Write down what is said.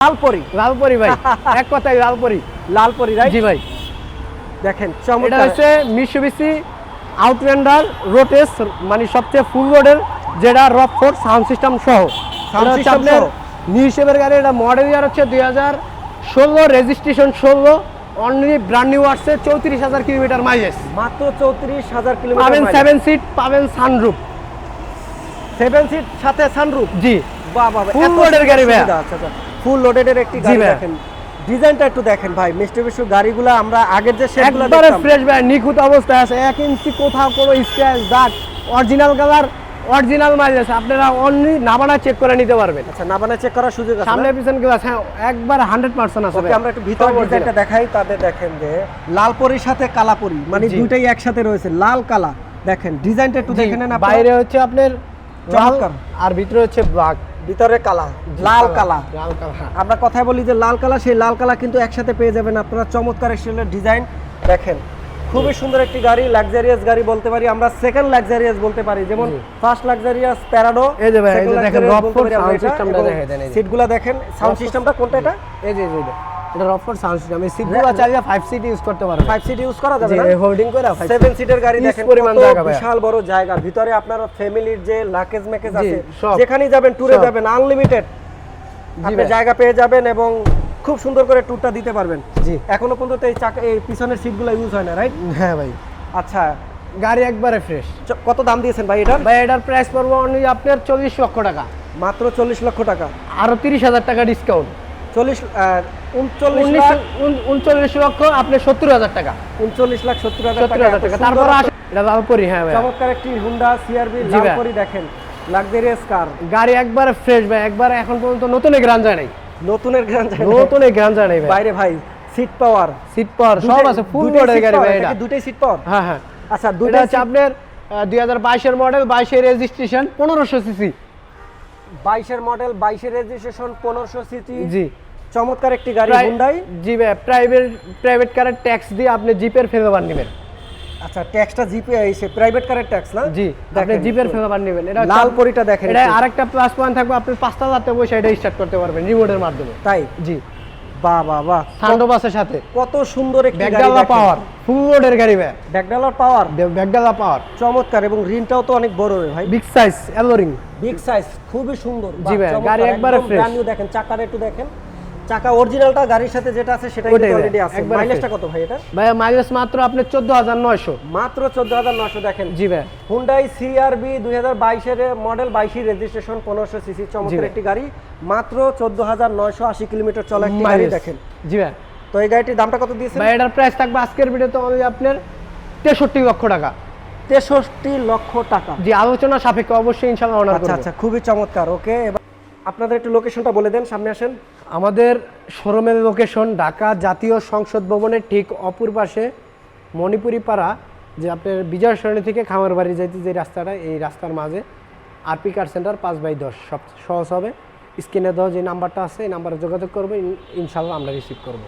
লালপরি। লালপরি ভাই। এক কথায় লালপরি। লালপরি রাইট জি ভাই। দেখেন এটা চমৎকার হচ্ছে মিশুবিসি আউটল্যান্ডার রোটেস মানে সবচেয়ে ফুল রোডের যেটা রক ফোর সাউন্ড সিস্টেম সহ। নিউ শেপের গাড়ি এটা মডেল ইয়ার হচ্ছে দুই হাজার ষোলো রেজিস্ট্রেশন ষোলো অনলি ব্র্যান্ড নিউ আসছে চৌত্রিশ হাজার কিলোমিটার মাইলেজ মাত্র চৌত্রিশ হাজার পাবেন সেভেন সিট পাবেন সানরুফ সেভেন সিট সাথে সানরুফ জি। বাহ Full loaded গাড়ি ভাইয়া। আচ্ছা আচ্ছা। ফুল লোডেডের একটি গাড়ি দেখেন। ডিজাইনটা একটু দেখেন ভাই। মিস্টার বিশু গাড়িগুলো আমরা আগের যে শেপগুলো একবারে ফ্রেশ ভাই নিখুঁত অবস্থায় আছে। এক ইঞ্চি কোথাও কোনো স্ক্র্যাচ দাগ অরিজিনাল কালার অরিজিনাল মাইলেজ আপনারা অনলি নাবানা চেক করে নিতে পারবেন। আচ্ছা না বানা চেক করার সুযোগ আছে সামনে পিছন হ্যাঁ একবার হান্ড্রেড পার্সেন্ট আছে ওকে আমরা একটু ভিতর ডিজাইনটা দেখাই তাদের দেখেন যে লাল পরির সাথে কালা পরি মানে। দুইটাই একসাথে রয়েছে লাল কালা দেখেন ডিজাইনটা একটু জি, দেখে নেন বাইরে হচ্ছে আপনার চমৎকার। আর ভিতরে হচ্ছে ব্ল্যাক ভিতরে কালা লাল কালা লাল কালা হ্যাঁ। আমরা কথায় বলি যে লাল কালা সেই লাল কালা কিন্তু একসাথে পেয়ে যাবেন আপনারা চমৎকার স্টাইলের ডিজাইন। দেখেন খুবই সুন্দর একটি গাড়ি লাক্সারিয়াস গাড়ি বলতে পারি। আমরা সেকেন্ড লাক্সারিয়াস বলতে পারি। যেমন ফার্স্ট লাক্সারিয়াস প্যারাডো এই যে ভাই, এই যে দেখেন, Rockford ফোর সাউন্ড সিস্টেমটা দেখেন, সিটগুলো দেখেন সাউন্ড সিস্টেমটা কোনটা এটা? এই যে এই যে এটা। এটা রফোর্ড সাউন্ড সিস্টেম এই সিটগুলো চাইলে ফাইভ সিট ইউজ করতে পারবেন ফাইভ সিট ইউজ করা যাবে না? হোল্ডিং করে five seat। সেভেন সিটের গাড়ি দেখেন পরিমাণ জায়গা। বিশাল বড় জায়গা। ভিতরে আপনার ফ্যামিলির যে লাকেজ মেকেজ আছে। যেখানেই যাবেন ট্যুরে যাবেন আনলিমিটেড আপনি জায়গা পেয়ে যাবেন এবং খুব সুন্দর করে ট্যুরটা দিতে পারবেন। জি। এখনও পর্যন্ত এই চাকা এই পিছনের সিটগুলো ইউজ হয় না রাইট হ্যাঁ ভাই। আচ্ছা। গাড়ি একবারে ফ্রেশ কত দাম দিয়েছেন ভাই এটার? ভাই এটার প্রাইস পড়ব অনলি আপনার চল্লিশ লক্ষ টাকা। মাত্র চল্লিশ লক্ষ টাকা। আরও তিরিশ হাজার টাকা ডিসকাউন্ট চল্লিশ উনচল্লিশ উনচল্লিশ লক্ষ আপনি সত্তর হাজার টাকা। উনচল্লিশ লাখ সত্তর হাজার সত্তর টাকা। হাজার টাকা। তারপর আসে এটা হ্যাঁ ভাই। চমৎকার একটি হুন্ডা সিআরবি জি দেখেন। লাক্সারিয়াস কার গাড়ি একবারে ফ্রেশ ভাই একবার এখন পর্যন্ত নতুন গ্রান যায় নাই। নতুনের গ্রান নতুন গ্রান যায় নাই বাইরে ভাই সিট পাওয়ার সিট পাওয়ার সব আছে ফুল বডির গাড়ি ভাই এটা দুটাই সিট পাওয়ার হ্যাঁ হ্যাঁ। আচ্ছা দুটাই হচ্ছে আপনার দুই হাজার বাইশের মডেল বাইশের রেজিস্ট্রেশন পনেরোশো সিসি বাইশের মডেল বাইশের রেজিস্ট্রেশন পনেরোশো সিসি জি। চমৎকার একটি গাড়ি হুন্ডাই জি ভাই প্রাইভেট প্রাইভেট কারের ট্যাক্স দিয়ে আপনি জিপের ফেভার নেবেন। আচ্ছা ট্যাক্সটা জিপে এসে প্রাইভেট কারের ট্যাক্স না? জি আপনি জিপের ফেভার নেবেন। এটা লাল পরিটা দেখেন এটা আরেকটা প্লাস পয়েন্ট থাকবে আপনি পাঁচটা রাতে বসে এটা স্টার্ট করতে পারবেন রিমোটের মাধ্যমে। তাই? জি। বাহ বাহ বাহ বাসের সাথে। কত সুন্দর একটি গাড়ি ব্যাগডালা পাওয়ার ফুল রোডের গাড়ি ভাই। ব্যাকডালার পাওয়ার? ব্যাগডালা পাওয়ার। চমৎকার এবং রিনটাও তো অনেক বড় রে ভাই। বিগ সাইজ এলোরিং বিগ সাইজ খুবই সুন্দর। জি ভাই, গাড়ি একবারে ফ্রেশ দেখেন। চাকাটা একটু দেখেন। চাকা অরিজিনালটা গাড়ির সাথে যেটা আছে সেটা অলরেডি আছে। মাইলেজটা কত ভাই এটা? ভাই মাইলেজ মাত্র আপনি চোদ্দ হাজার নয়শো। মাত্র চোদ্দ হাজার নশো দেখেন। জি ভাই। সিআরবি দুই হাজার বাইশের মডেল বাইশের রেজিস্ট্রেশন পনেরোশো সিসি চমৎকার একটি গাড়ি। মাত্র চোদ্দ হাজার নয়শো চলা একটি গাড়ি দেখেন। জি ভাই। তো এই গাড়িটির দামটা কত দিয়েছেন? ভাই এটার প্রাইস থাকবে আজকের ভিডিওতে only আপনার তেষট্টি লক্ষ টাকা। তেষট্টি লক্ষ টাকা। জি আলোচনা সাপেক্ষে অবশ্যই ইনশাল্লাহ আচ্ছা আচ্ছা খুবই চমৎকার। ওকে এবার আপনাদের একটু লোকেশনটা বলে দেন সামনে আসেন। আমাদের শোরুমের লোকেশন ঢাকা জাতীয় সংসদ ভবনের ঠিক অপর পাশে মণিপুরি পাড়া যে আপনার বিজয় সরণি থেকে খামার বাড়ি যাইতে যে রাস্তাটা, এই রাস্তার মাঝে আরপি কার সেন্টার পাঁচ বাই দশ। সব সহজ হবে। স্ক্রিনে দেওয়া যে নাম্বারটা আছে, এই নাম্বারে যোগাযোগ করবে ইনশাল্লাহ আমরা রিসিভ করব।